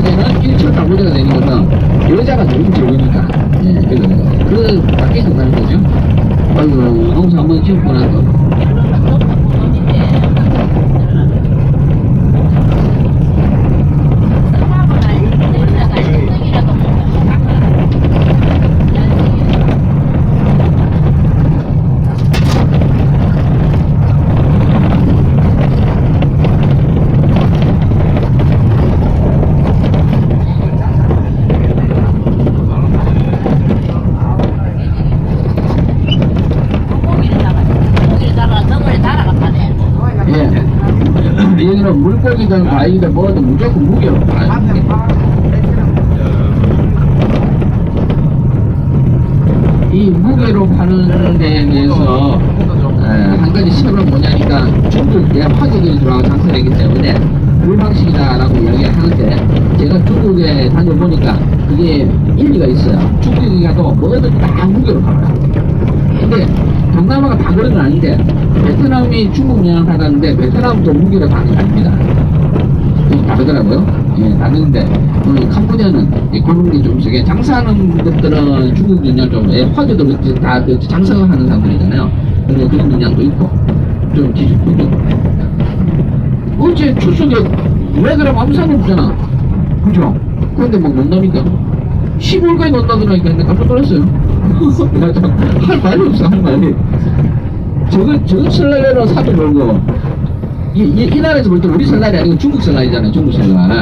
이제는 1차 가보자가 되는 것은 여자가 너무 적으니까. 예, 그래서 그 밖에 된다는 거죠. 아이고, 한번 지었고 나서. 예. 여기는 물고기든 과일이든 뭐든 무조건 무게로 팔아요. 이 무게로 파는 데에 대해서 에, 한 가지 시험은 뭐냐니까 중국에 화재들이 들어가고 장사되기 때문에 불방식이다라고 이야기를 하는데 제가 중국에 다녀보니까 그게 일리가 있어요. 중국에 가도 뭐든 다 무게로 팔아요. 근데 동남아가 다 그런 건 아닌데 베트남이 중국 영향 받았는데 베트남도 게 아닙니다. 좀 다르더라고요. 예, 다른데 오늘 캄보디아는 예, 그런 게좀 있어요. 장사하는 것들은 중국 영향 좀 예, 화제도 그렇지 다그 장사하는 사람들이잖아요. 근데 그런 영향도 있고 좀 뒤집히고 어제 출석에 왜 그럼 아무 상관 없잖아. 그죠? 그런데 뭐 논답니까? 15일까지 논다더라니까 근데 깜짝 놀랐어요. 맞아. 할 말이 없어, 할 말이. 저거, 저거 설날에는 사도 몰고, 이, 이, 이 나라에서 볼 때 우리 설날이 아니고 중국 설날이잖아요, 중국 설날.